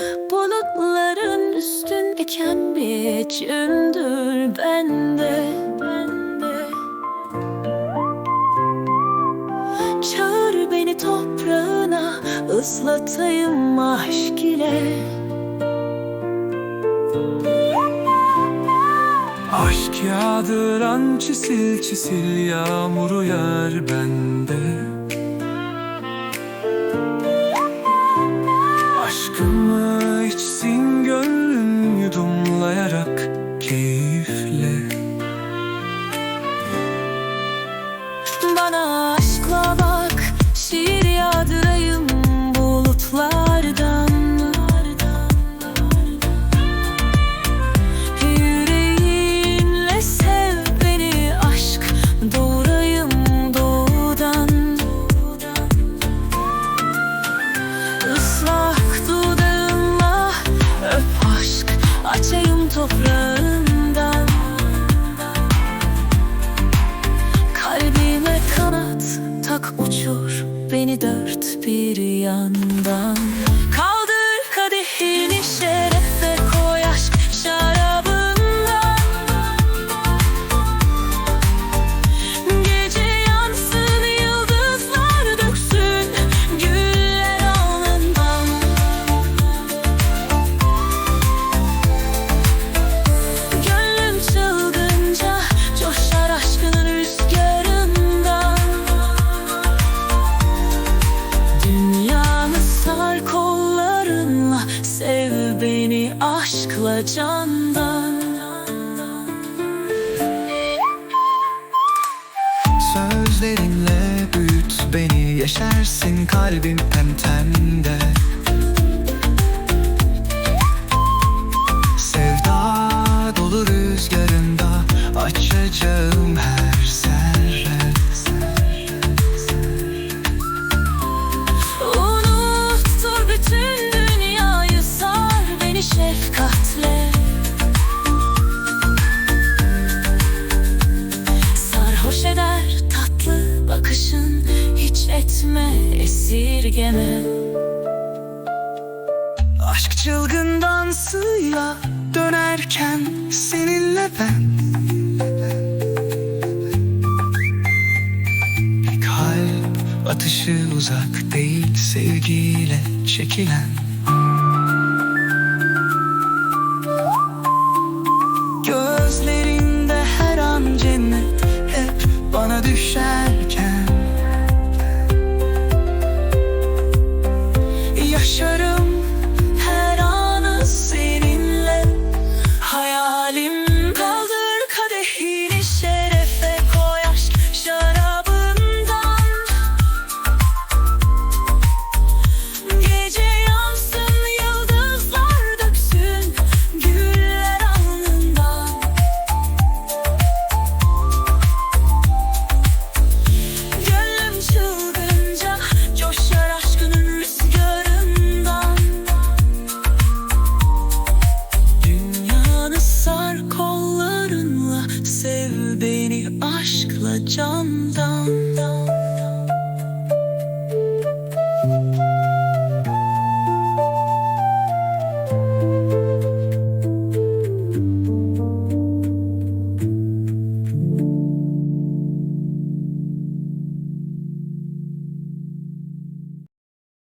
Bulutların üstündeyken bir cündür bende, bende. Çağır beni toprağına ıslatayım aşk ile Aşk yağdıran çisil çisil yağmuru yer bende Bana aşkla bir yandan aşkla candan. Sözlerinle büyüt beni Yeşersin kalbim temtemde Sevda dolu rüzgarında Açacağım her etme esirgeme. Aşk çılgın dansıyla dönerken seninle ben. Kalp atışı uzak değil sevgiyle çekilen. Gözlerinde her an cennet hep bana düşer beni aşkla candan.